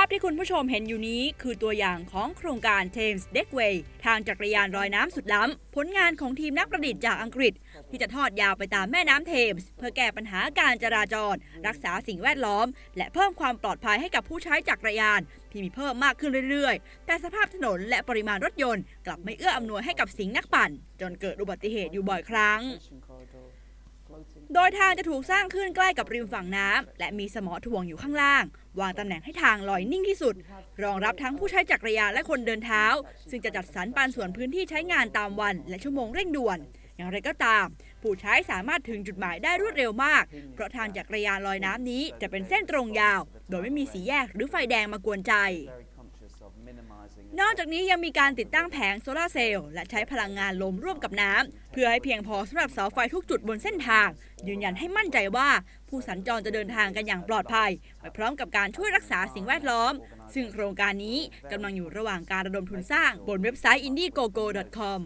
าพที่คุณผู้ชมเห็นอยู่นี้คือตัวอย่างของโครงการ Thames Deckway ทางจักรยานลอยน้ำสุดล้ำ ผลงานของทีมนักประดิษฐ์จากอังกฤษ ที่จะทอดยาวไปตามแม่น้ำเทมส์เพื่อแก้ปัญหาการจราจร รักษาสิ่งแวดล้อม และเพิ่มความปลอดภัยให้กับผู้ใช้จักรยาน ที่มีเพิ่มมากขึ้นเรื่อยๆ แต่สภาพถนนและปริมาณรถยนต์ กลับไม่เอื้ออำนวยให้กับสิงห์นักปั่น จนเกิดอุบัติเหตุอยู่บ่อยครั้ง โดยทางจะถูกสร้างขึ้นใกล้กับริมฝั่งน้ำและมีสมอถ่วงอยู่ข้างล่าง วางตำแหน่งให้ทางลอยนิ่งที่สุด รองรับทั้งผู้ใช้จักรยานและคนเดินเท้า ซึ่งจะจัดสรรปันส่วนพื้นที่ใช้งานตามวันและชั่วโมงเร่งด่วน อย่างไรก็ตาม ผู้ใช้สามารถถึงจุดหมายได้รวดเร็วมาก เพราะทางจักรยานลอยน้ำนี้จะเป็นเส้นตรงยาว โดยไม่มีสีแยกหรือไฟแดงมากวนใจ นอกจากนี้ยังมีการติดตั้งแผงโซลาร์เซลล์และใช้พลังงานลมร่วมกับน้ำเพื่อให้เพียงพอสำหรับเสาไฟทุกจุดบนเส้นทาง ยืนยันให้มั่นใจว่า ผู้สัญจรจะเดินทางกันอย่างปลอดภัย ไปพร้อมกับการช่วยรักษาสิ่งแวดล้อม ซึ่งโครงการนี้กำลังอยู่ระหว่างการระดมทุนสร้างบนเว็บไซต์ indiegogo.com